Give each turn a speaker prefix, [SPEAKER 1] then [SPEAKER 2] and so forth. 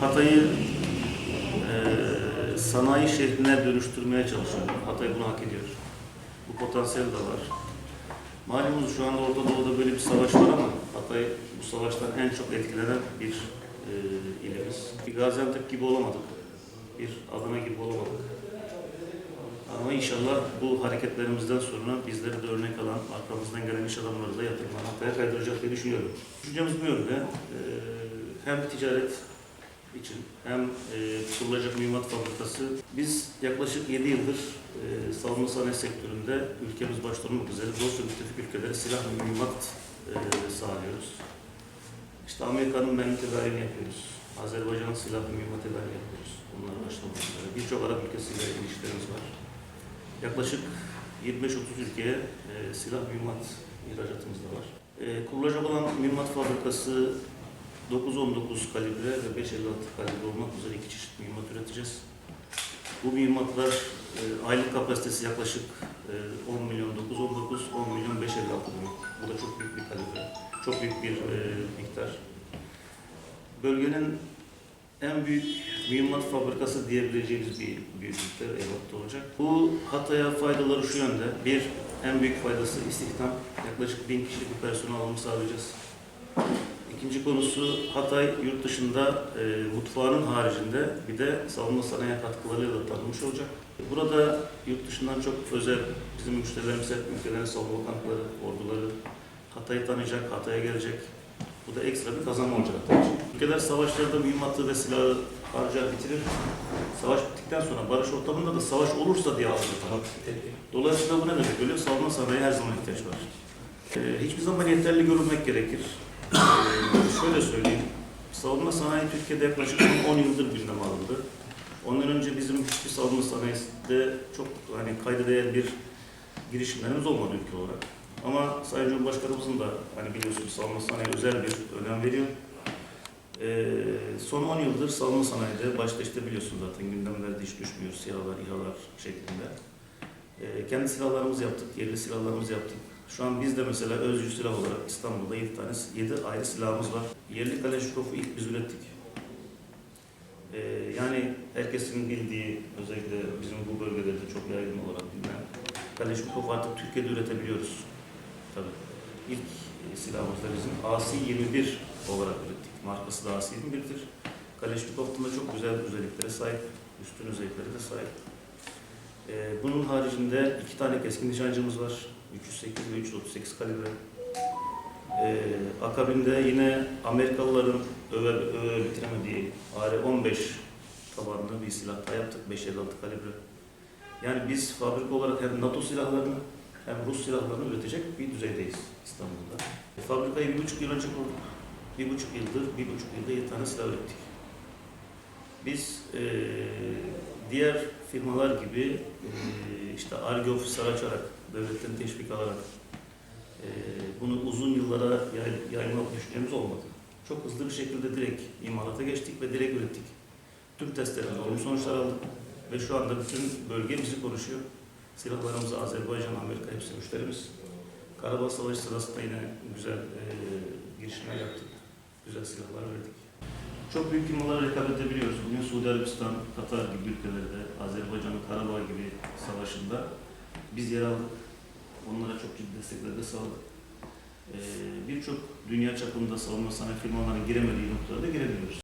[SPEAKER 1] Hatay'ı eee, sanayi şehrine dönüştürmeye çalışıyor. Hatay bunu hak ediyor. Bu potansiyel de var. Malumunuz şu anda Orta Doğu'da böyle bir savaş var ama Hatay bu savaştan en çok etkilenen bir eee ilimiz. Bir Gaziantep gibi olamadık. Bir Adana gibi olamadık. Ama inşallah bu hareketlerimizden sonra bizleri de örnek alan, arkamızdan gelen iş adamları da yatırımlar kaydıracak diye düşünüyorum. Düşüncemiz bu yönde. Ee, hem ticaret için hem e, kurulacak mühimmat fabrikası. Biz yaklaşık 7 yıldır e, savunma sanayi sektöründe ülkemiz başta olmak üzere dost müttefik ülkelere silah ve mühimmat e, sağlıyoruz. İşte Amerika'nın mermi tedariğini yapıyoruz. Azerbaycan'ın silah ve mühimmat tedariğini yapıyoruz. Bunları başta olmak üzere. Birçok Arap ülkesiyle ilişkilerimiz var. Yaklaşık 25-30 ülkeye e, silah mühimmat ihracatımız da var. E, kurulacak olan mühimmat fabrikası 9-19 kalibre ve 5.56 kalibre olmak üzere iki çeşit mühimmat üreteceğiz. Bu mühimmatlar e, aylık kapasitesi yaklaşık e, 10 milyon 919, 10 milyon 556 demek. Bu da çok büyük bir kalibre, çok büyük bir e, miktar. Bölgenin en büyük mühimmat fabrikası diyebileceğimiz bir büyüklükte Eyüp'te olacak. Bu Hatay'a faydaları şu yönde. Bir, en büyük faydası istihdam. Yaklaşık bin kişilik bir personel alımı sağlayacağız. İkinci konusu Hatay yurt dışında e, mutfağının haricinde bir de savunma sanayi katkılarıyla da tanınmış olacak. Burada yurt dışından çok özel bizim müşterilerimiz hep ülkelerin savunma bakanlıkları, orduları Hatay'ı tanıyacak, Hatay'a gelecek. Bu da ekstra bir kazanma olacak Hatay için. Ülkeler savaşlarda mühimmatı ve silahı harcar bitirir. Savaş bittikten sonra barış ortamında da savaş olursa diye algılar. Dolayısıyla bu ne demek? Böyle savunma sanayi her zaman ihtiyaç var. Ee, hiçbir zaman yeterli görülmek gerekir. Şöyle söyleyeyim. Savunma sanayi Türkiye'de yaklaşık 10 yıldır gündeme alındı. Ondan önce bizim hiçbir savunma sanayisinde çok hani kayda değer bir girişimlerimiz olmadı ülke olarak. Ama Sayın Cumhurbaşkanımızın da hani biliyorsunuz savunma sanayi özel bir önem veriyor. Ee, son 10 yıldır savunma sanayide başta işte biliyorsunuz zaten gündemlerde hiç düşmüyor SİHA'lar, İHA'lar şeklinde. Ee, kendi silahlarımızı yaptık, yerli silahlarımızı yaptık. Şu an bizde mesela özgür silah olarak İstanbul'da 7 tane, 7 ayrı silahımız var. Yerli Kaleşnikov'u ilk biz ürettik. Ee, yani herkesin bildiği, özellikle bizim bu bölgelerde çok yaygın olarak bilinen Kaleşnikov artık Türkiye'de üretebiliyoruz. Tabii. İlk e, silahımız da bizim AC-21 olarak ürettik. Markası da AC-21'dir. Kaleşnikov'un da çok güzel özelliklere sahip, üstün özelliklere de sahip. Ee, bunun haricinde iki tane keskin nişancımız var. 308 ve 338 kalibre. Ee, akabinde yine Amerikalıların öve, öve bitiremediği AR-15 tabanlı bir silah daha yaptık. 5.56 kalibre. Yani biz fabrika olarak hem NATO silahlarını hem Rus silahlarını üretecek bir düzeydeyiz İstanbul'da. E, fabrikayı bir buçuk yıl önce kurduk. Bir buçuk yıldır, bir buçuk yılda yedi tane silah ürettik. Biz e, diğer firmalar gibi işte ARGE ofisleri açarak, devletten teşvik alarak bunu uzun yıllara yay, yayma düşüncemiz olmadı. Çok hızlı bir şekilde direkt imalata geçtik ve direkt ürettik. Tüm testlerinde olumlu sonuçlar aldık ve şu anda bütün bölge bizi konuşuyor. Silahlarımızı Azerbaycan, Amerika hepsi müşterimiz. Karabağ Savaşı sırasında yine güzel e, girişimler yaptık. Güzel silahlar verdik. Çok büyük firmalara rekabet edebiliyoruz. Bugün Suudi Arabistan, Katar gibi ülkelerde, Azerbaycan'ın Karabağ gibi savaşında biz yer aldık. Onlara çok ciddi destekler de sağladık. Ee, Birçok dünya çapında savunma sanayi firmalarının giremediği noktalarda girebiliyoruz.